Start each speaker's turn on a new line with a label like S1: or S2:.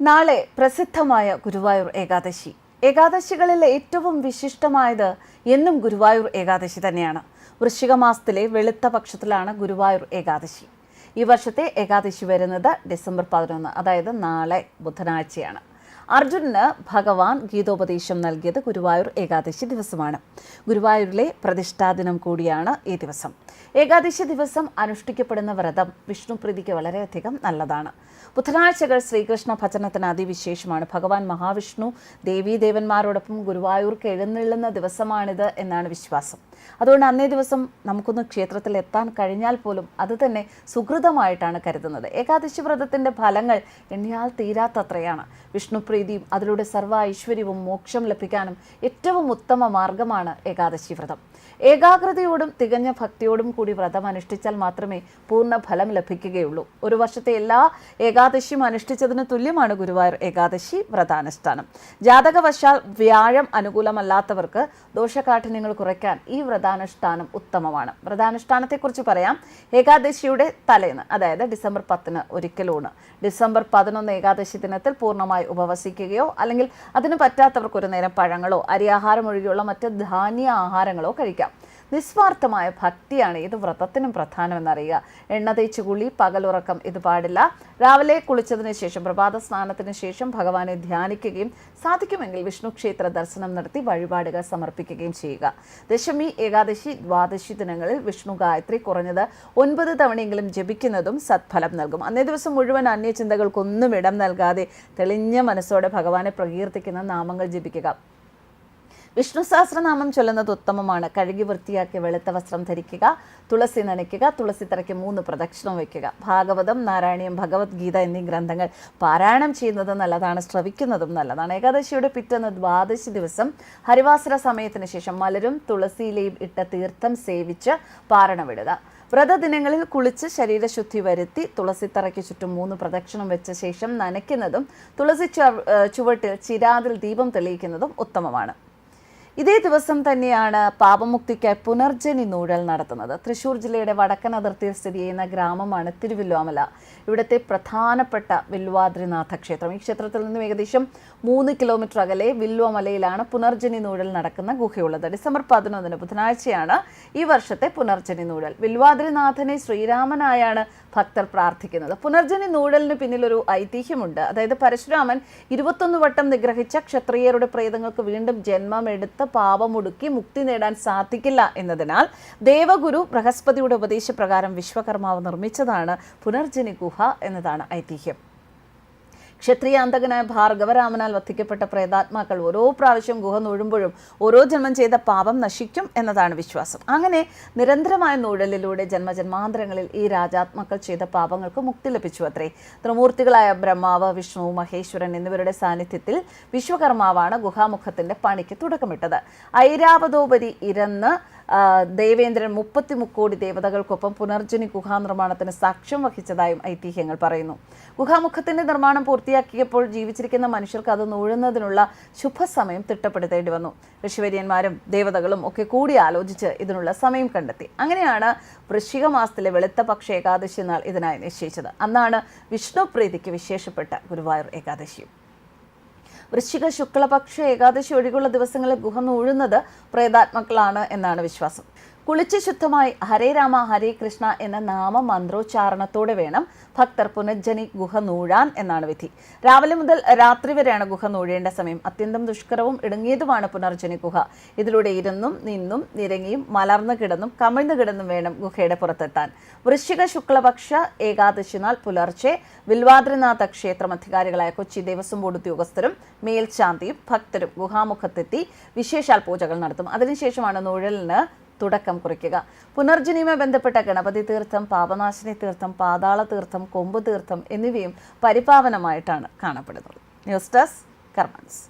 S1: നാളെ പ്രസിദ്ധമായ ഗുരുവായൂർ ഏകാദശി. ഏകാദശികളിൽ ഏറ്റവും വിശിഷ്ടമായത് എന്നും ഗുരുവായൂർ ഏകാദശി തന്നെയാണ്. വൃശ്ചിക മാസത്തിലെ വെളുത്ത പക്ഷത്തിലാണ് ഗുരുവായൂർ ഏകാദശി. ഈ വർഷത്തെ ഏകാദശി വരുന്നത് ഡിസംബർ പതിനൊന്ന് അതായത് നാളെ ബുധനാഴ്ചയാണ്. അർജുനന് ഭഗവാൻ ഗീതോപദേശം നൽകിയത് ഗുരുവായൂർ ഏകാദശി ദിവസമാണ്. ഗുരുവായൂരിലെ പ്രതിഷ്ഠാദിനം കൂടിയാണ് ഈ ദിവസം. ഏകാദശി ദിവസം അനുഷ്ഠിക്കപ്പെടുന്ന വ്രതം വിഷ്ണുപ്രീതിക്ക് വളരെയധികം നല്ലതാണ്. ബുധനാഴ്ചകൾ ശ്രീകൃഷ്ണ ഭജനത്തിന് അതിവിശേഷമാണ്. ഭഗവാൻ മഹാവിഷ്ണു ദേവീദേവന്മാരോടൊപ്പം ഗുരുവായൂർക്ക് എഴുന്നള്ളുന്ന ദിവസമാണിത് എന്നാണ് വിശ്വാസം. അതുകൊണ്ട് അന്നേ ദിവസം നമുക്കൊന്ന് ക്ഷേത്രത്തിൽ എത്താൻ കഴിഞ്ഞാൽ പോലും അത് തന്നെ സുഹൃതമായിട്ടാണ് കരുതുന്നത്. ഏകാദശി വ്രതത്തിന്റെ ഫലങ്ങൾ എണ്ണിയാൽ തീരാത്തത്രയാണ്. വിഷ്ണുപ്രീതിയും അതിലൂടെ സർവ ഐശ്വര്യവും മോക്ഷം ലഭിക്കാനും ഏറ്റവും ഉത്തമ മാർഗമാണ് ഏകാദശി വ്രതം. ഏകാഗ്രതയോടും തികഞ്ഞ ഭക്തിയോടും കൂടി വ്രതം അനുഷ്ഠിച്ചാൽ മാത്രമേ പൂർണ ഫലം ലഭിക്കുകയുള്ളൂ. ഒരു വർഷത്തെ എല്ലാ ഏകാദശിയും അനുഷ്ഠിച്ചതിന് തുല്യമാണ് ഗുരുവായൂർ ഏകാദശി വ്രതാനുഷ്ഠാനം. ജാതകവശാൽ വ്യാഴം അനുകൂലമല്ലാത്തവർക്ക് ദോഷകാഠിന്യങ്ങൾ കുറയ്ക്കാൻ ഈ വ്രതാനുഷ്ഠാനം ഉത്തമമാണ്. വ്രതാനുഷ്ഠാനത്തെക്കുറിച്ച് പറയാം. ഏകാദശിയുടെ തലേന്ന് അതായത് ഡിസംബർ പത്തിന് ഒരിക്കലൂണ്. ഡിസംബർ പതിനൊന്ന് ഏകാദശി ദിനത്തിൽ പൂർണമായി ഉപവസിക്കുകയോ അല്ലെങ്കിൽ അതിന് പറ്റാത്തവർക്ക് ഒരു നേരം പഴങ്ങളോ അരിയാഹാരം ഒഴികെയുള്ള മറ്റ് ധാന്യ ആഹാരങ്ങളോ കഴിക്കാം നിസ്വാർത്ഥമായ ഭക്തിയാണ് ഇത് വ്രതത്തിനും പ്രധാനമെന്നറിയുക. എണ്ണ തേച്ച് കുളി പകലുറക്കം ഇത് പാടില്ല. രാവിലെ കുളിച്ചതിന് ശേഷം പ്രഭാത സ്നാനത്തിന് ശേഷം ഭഗവാനെ ധ്യാനിക്കുകയും സാധിക്കുമെങ്കിൽ വിഷ്ണു ക്ഷേത്ര ദർശനം നടത്തി വഴിപാടുകൾ സമർപ്പിക്കുകയും ചെയ്യുക. ദശമി ഏകാദശി ദ്വാദശി ദിനങ്ങളിൽ വിഷ്ണു ഗായത്രി കുറഞ്ഞത് ഒൻപത് തവണയെങ്കിലും ജപിക്കുന്നതും സത്ഫലം നൽകും. അന്നേ ദിവസം മുഴുവൻ അന്യചിന്തകൾക്കൊന്നും ഇടം നൽകാതെ തെളിഞ്ഞ മനസ്സോടെ ഭഗവാനെ പ്രകീർത്തിക്കുന്ന നാമങ്ങൾ ജപിക്കുക. വിഷ്ണു സഹസ്രനാമം ചൊല്ലുന്നത് ഉത്തമമാണ്. കഴുകി വൃത്തിയാക്കി വെളുത്ത വസ്ത്രം ധരിക്കുക തുളസി നനയ്ക്കുക തുളസി തറയ്ക്ക് മൂന്ന് പ്രദക്ഷിണം വയ്ക്കുക. ഭാഗവതം നാരായണീയം ഭഗവത്ഗീത എന്നീ ഗ്രന്ഥങ്ങൾ പാരായണം ചെയ്യുന്നത് നല്ലതാണ് ശ്രവിക്കുന്നതും നല്ലതാണ്. ഏകാദശിയുടെ പിറ്റേന്ന് ദ്വാദശി ദിവസം ഹരിവാസര സമയത്തിന് ശേഷം മലരും തുളസിയിലെയും ഇട്ട തീർത്ഥം സേവിച്ച് പാരണമിടുക വ്രതദിനങ്ങളിൽ കുളിച്ച് ശരീരശുദ്ധി വരുത്തി തുളസിത്തറയ്ക്ക് ചുറ്റും മൂന്ന് പ്രദക്ഷിണം വെച്ച ശേഷം നനയ്ക്കുന്നതും തുളസി ചുവട്ടിൽ ചിരാതിൽ ദീപം തെളിയിക്കുന്നതും ഉത്തമമാണ്. ഇതേ ദിവസം തന്നെയാണ് പാപമുക്തിക്കായി പുനർജനി നൂഴൽ നടത്തുന്നത്. തൃശൂർ ജില്ലയുടെ വടക്കൻ അതിർത്തിയിൽ സ്ഥിതി ചെയ്യുന്ന ഗ്രാമമാണ് തിരുവില്ലോമല ഇവിടുത്തെ പ്രധാനപ്പെട്ട വില്വാദ്രിനാഥ ക്ഷേത്രം. ഈ ക്ഷേത്രത്തിൽ നിന്നും ഏകദേശം മൂന്ന് കിലോമീറ്റർ അകലെ വില്വമലയിലാണ് പുനർജനി നൂഴൽ നടക്കുന്ന ഗുഹയുള്ളത്. ഡിസംബർ പതിനൊന്നിന് ബുധനാഴ്ചയാണ് ഈ വർഷത്തെ പുനർജനി നൂഴൽ. വില്വാദ്രിനാഥനെ ശ്രീരാമനായാണ് ഭക്തർ പ്രാർത്ഥിക്കുന്നത്. പുനർജനി നൂഴലിന് പിന്നിലൊരു ഐതിഹ്യമുണ്ട്. അതായത് പരശുരാമൻ ഇരുപത്തൊന്ന് വട്ടം നിഗ്രഹിച്ച ക്ഷത്രിയരുടെ പ്രേതങ്ങൾക്ക് വീണ്ടും ജന്മം ജന്മമെടുത്ത് പാപമൊടുക്കി മുക്തി നേടാൻ സാധിക്കില്ല എന്നതിനാൽ ദേവഗുരു ബൃഹസ്പതിയുടെ ഉപദേശപ്രകാരം വിശ്വകർമാവ് നിർമ്മിച്ചതാണ് പുനർജനി ഗുഹ എന്നതാണ് ഐതിഹ്യം. ക്ഷത്രിയാന്തകനായ ഭാർഗവരാമനാൽ വധിക്കപ്പെട്ട പ്രേതാത്മാക്കൾ ഓരോ പ്രാവശ്യം ഗുഹ നൂഴുമ്പോഴും ഓരോ ജന്മം ചെയ്ത പാപം നശിക്കും എന്നതാണ് വിശ്വാസം. അങ്ങനെ നിരന്തരമായ നൂഴലിലൂടെ ജന്മജന്മാന്തരങ്ങളിൽ ഈ രാജാത്മാക്കൾ ചെയ്ത പാപങ്ങൾക്ക് മുക്തി ലഭിച്ചു അത്രേ ത്രിമൂർത്തികളായ ബ്രഹ്മാവ് വിഷ്ണു മഹേശ്വരൻ എന്നിവരുടെ സാന്നിധ്യത്തിൽ വിശ്വകർമാവാണ് ഗുഹാമുഖത്തിന്റെ പണിക്ക് തുടക്കമിട്ടത്. ഐരാവതോപരി ഇരന്ന് ദേവേന്ദ്രൻ മുപ്പത്തി മുക്കോടി ദേവതകൾക്കൊപ്പം പുനർജനി ഗുഹാനിർമ്മാണത്തിന് സാക്ഷ്യം വഹിച്ചതായും ഐതിഹ്യങ്ങൾ പറയുന്നു. ഗുഹാമുഖത്തിന്റെ നിർമ്മാണം പൂർത്തിയാക്കിയപ്പോൾ ജീവിച്ചിരിക്കുന്ന മനുഷ്യർക്ക് അത് നൂഴുന്നതിനുള്ള ശുഭസമയം തിട്ടപ്പെടുത്തേണ്ടി വന്നു. ഋഷിവര്യന്മാരും ദേവതകളും ഒക്കെ കൂടി ആലോചിച്ച് ഇതിനുള്ള സമയം കണ്ടെത്തി. അങ്ങനെയാണ് വൃശ്ചിക മാസത്തിലെ വെളുത്ത പക്ഷ ഏകാദശി നാൾ ഇതിനായി നിശ്ചയിച്ചത്. അന്നാണ് വിഷ്ണുപ്രീതിക്ക് വിശേഷപ്പെട്ട ഗുരുവായൂർ ഏകാദശിയും. വൃശ്ചിക ശുക്ലപക്ഷ ഏകാദശി ഒഴികെയുള്ള ദിവസങ്ങളിൽ ഗുഹ നൂഴുന്നത് പ്രേതാത്മാക്കളാണ് എന്നാണ് വിശ്വാസം. കുളിച്ച് ശുദ്ധമായി ഹരേ രാമ ഹരേ കൃഷ്ണ എന്ന നാമ മന്ത്രോച്ചാരണത്തോടെ വേണം ഭക്തർ പുനർജനി ഗുഹ നൂഴാൻ എന്നാണ് വിധി. രാവിലെ മുതൽ രാത്രി വരെയാണ് ഗുഹ നൂഴേണ്ട സമയം. അത്യന്തം ദുഷ്കരവും ഇടുങ്ങിയതുമാണ് പുനർജനി ഗുഹ. ഇതിലൂടെ ഇരുന്നും നിന്നും നിരങ്ങിയും മലർന്നു കിടന്നും കമിഴ്ന്നു കിടന്നും വേണം ഗുഹയുടെ പുറത്തെത്താൻ. വൃശ്ചിക ശുക്ലപക്ഷ ഏകാദശി നാൾ പുലർച്ചെ വിൽവാദ്രിനാഥ ക്ഷേത്രം അധികാരികളായ കൊച്ചി ദേവസ്വം ബോർഡ് ഉദ്യോഗസ്ഥരും മേൽശാന്തിയും ഭക്തരും ഗുഹാമുഖത്തെത്തി വിശേഷാൽ പൂജകൾ നടത്തും. അതിനുശേഷമാണ് നൂഴലിന് തുടക്കം കുറിക്കുക. പുനർജനിയുമായി ബന്ധപ്പെട്ട ഗണപതി തീർത്ഥം പാപനാശിനി തീർത്ഥം പാതാള തീർത്ഥം കൊമ്പ് തീർത്ഥം എന്നിവയും പരിപാവനമായിട്ടാണ് കാണപ്പെടുന്നത്. News desk കർമ്മൻസ്